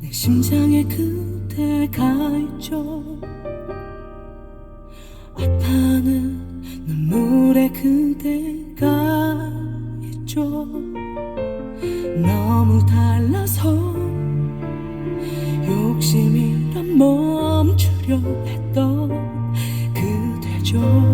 내 심장에 그대가 있죠. 아파하는 눈물에 그대가 있죠 너무 달라서 욕심이란 멈추려 했던 그대죠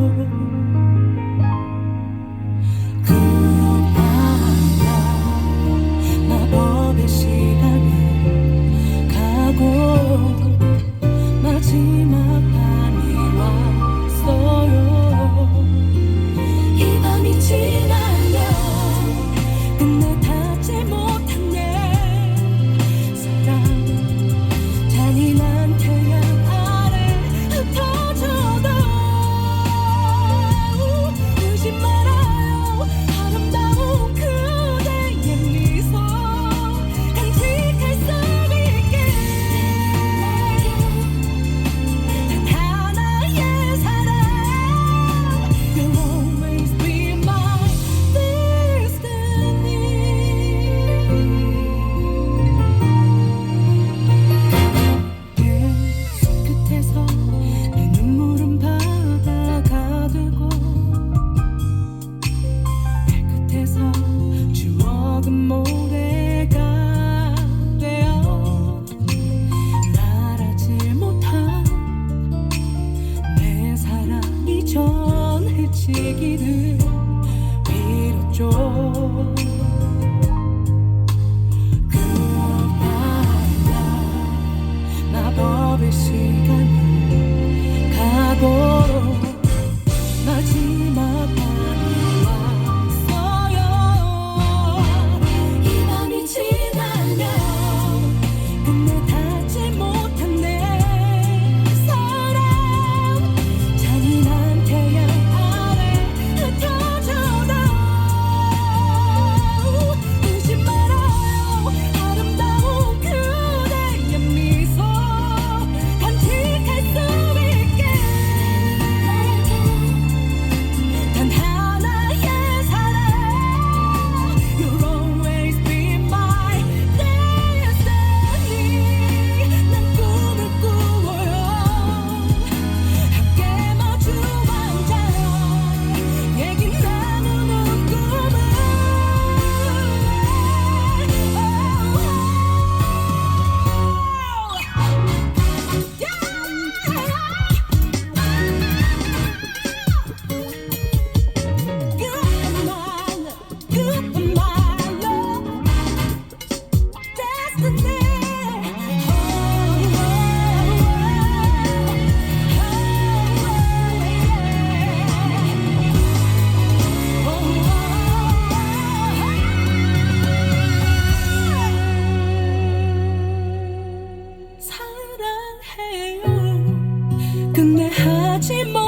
전 해치기는 빌었죠. 해요. 근데 하지 못